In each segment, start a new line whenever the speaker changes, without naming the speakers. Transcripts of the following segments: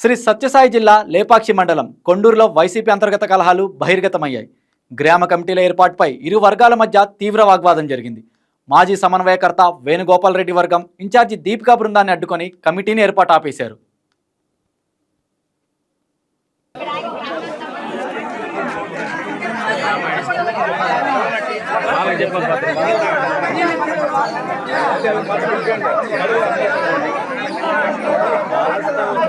శ్రీ సత్యసాయి జిల్లా లేపాక్షి మండలం కొండూరులో వైసీపీ అంతర్గత కలహాలు బహిర్గతమయ్యాయి. గ్రామ కమిటీల ఏర్పాటుపై ఇరు వర్గాల మధ్య తీవ్ర వాగ్వాదం జరిగింది. మాజీ సమన్వయకర్త వేణుగోపాల్ రెడ్డి వర్గం ఇన్ఛార్జి దీపికా బృందాన్ని అడ్డుకొని కమిటీని ఏర్పాటు ఆపేశారు.
రెండున్నర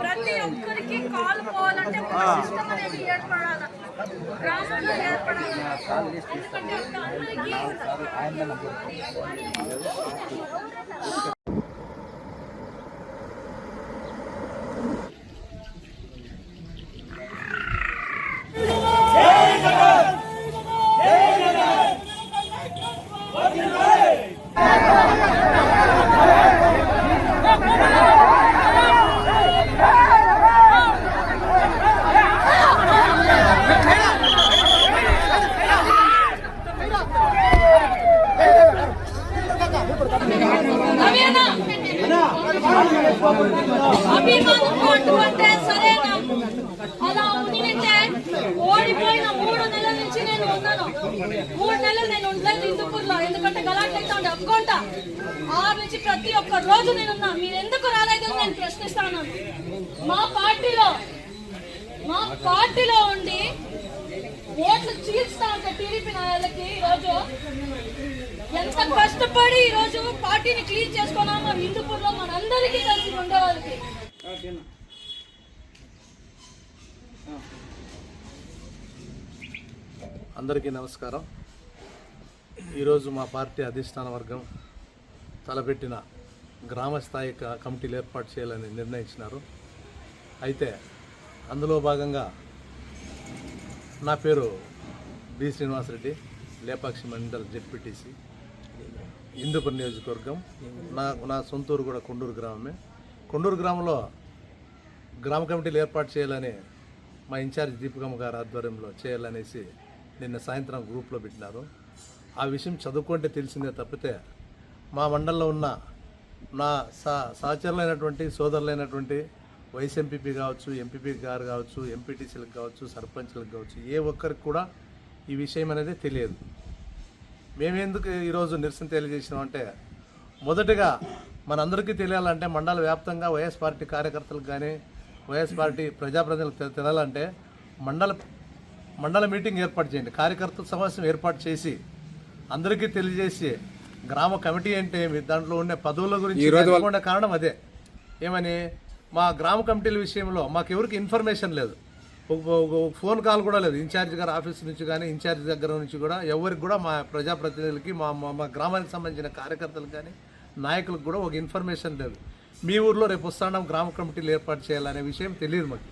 ప్రతి ఒక్కరికి కాల్ పోవాలంటే సిస్టమ్ అనేది ఏర్పడాలి. గ్రామంలో ఏర్పడాలి. ఎందుకంటే అందరికీ अभिमान वाटवत आहे सरे ना अला उनी మూడు నెలలు నేను ఉండలేదు హిందూపూర్లో ఎందుకంటే గలాట్ అయితే ఉండే. ఒప్పుకుంటా ఆరు నుంచి ప్రతి ఒక్క రోజు నేను మీరు ఎందుకు రాలేదు నేను ప్రశ్నిస్తాను. మా పార్టీలో మా పార్టీలో ఉండి ఓట్లు చీల్స్తా ఉంటే టీడీపీ నాయకులకి ఈరోజు ఎంత కష్టపడి ఈరోజు రోజు పార్టీని క్లీన్ చేసుకున్నామో హిందూపూర్లో మనందరికీ కలిసి ఉండేవాళ్ళకి
అందరికీ నమస్కారం. ఈరోజు మా పార్టీ అధిష్టాన వర్గం తలపెట్టిన గ్రామ స్థాయి కమిటీలు ఏర్పాటు చేయాలని నిర్ణయించినారు. అయితే అందులో భాగంగా నా పేరు బి. శ్రీనివాసరెడ్డి లేపాక్షి మండల్ జెడ్పీటీసీ. హిందూపూర్ నియోజకవర్గం. నా నా సొంతూరు కూడా కొండూరు గ్రామమే. కొండూరు గ్రామంలో గ్రామ కమిటీలు ఏర్పాటు చేయాలని మా ఇన్ఛార్జ్ దీపకమ్మ గారి ఆధ్వర్యంలో చేయాలనేసి నిన్న సాయంత్రం గ్రూప్లో పెట్టినారు. ఆ విషయం చదువుకుంటే తెలిసిందే తప్పితే మా మండలంలో ఉన్న నా సా సహచరులైనటువంటి సోదరులైనటువంటి వైస్ ఎంపీపీ కావచ్చు ఎంపీపీ గారు కావచ్చు ఎంపీటీసీలకు కావచ్చు సర్పంచ్లకు కావచ్చు ఏ ఒక్కరికి కూడా ఈ విషయం అనేది తెలియదు. మేమెందుకు ఈరోజు నిరసన తెలియజేసినామంటే మొదటగా మనందరికీ తెలియాలంటే మండల వ్యాప్తంగా వైఎస్ పార్టీ కార్యకర్తలకు కానీ వైఎస్ పార్టీ ప్రజాప్రతినిధులకు తెలియాలంటే మండల మండల మీటింగ్ ఏర్పాటు చేయండి. కార్యకర్తల సమావేశం ఏర్పాటు చేసి అందరికీ తెలియజేసి గ్రామ కమిటీ అంటే ఏమి దాంట్లో ఉండే పదవుల గురించి కారణం అదే. ఏమని? మా గ్రామ కమిటీల విషయంలో మాకు ఎవరికి ఇన్ఫర్మేషన్ లేదు. ఫోన్ కాల్ కూడా లేదు. ఇన్ఛార్జ్ గారి ఆఫీస్ నుంచి కానీ ఇన్ఛార్జ్ దగ్గర నుంచి కూడా ఎవరికి కూడా మా ప్రజాప్రతినిధులకి మా మా మా గ్రామానికి సంబంధించిన కార్యకర్తలకు కానీ నాయకులకు కూడా ఒక ఇన్ఫర్మేషన్ లేదు. మీ ఊర్లో రేపు వస్తాం గ్రామ కమిటీలు ఏర్పాటు చేయాలనే విషయం తెలియదు మాకు.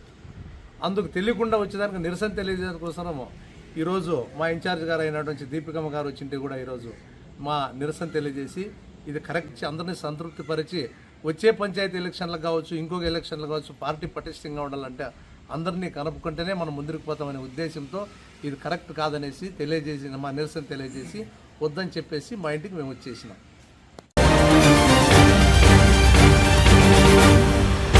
అందుకు తెలియకుండా వచ్చేదానికి నిరసన తెలియజేయడం కోసము ఈరోజు మా ఇన్ఛార్జ్ గారు అయినటువంటి దీపికమ్మ గారు వచ్చింటే కూడా ఈరోజు మా నిరసన తెలియజేసి ఇది కరెక్ట్ చే- అందరినీ సంతృప్తిపరిచి వచ్చే పంచాయతీ ఎలక్షన్లకు కావచ్చు ఇంకొక ఎలక్షన్లకు కావచ్చు పార్టీ పటిష్టంగా ఉండాలంటే అందరినీ కలుపుకుంటేనే మనం ముందుకు పోతామనే ఉద్దేశంతో ఇది కరెక్ట్ కాదనేసి తెలియజేసి మా నిరసన తెలియజేసి వద్దని చెప్పేసి మా ఇంటికి మేము వచ్చేసినాం.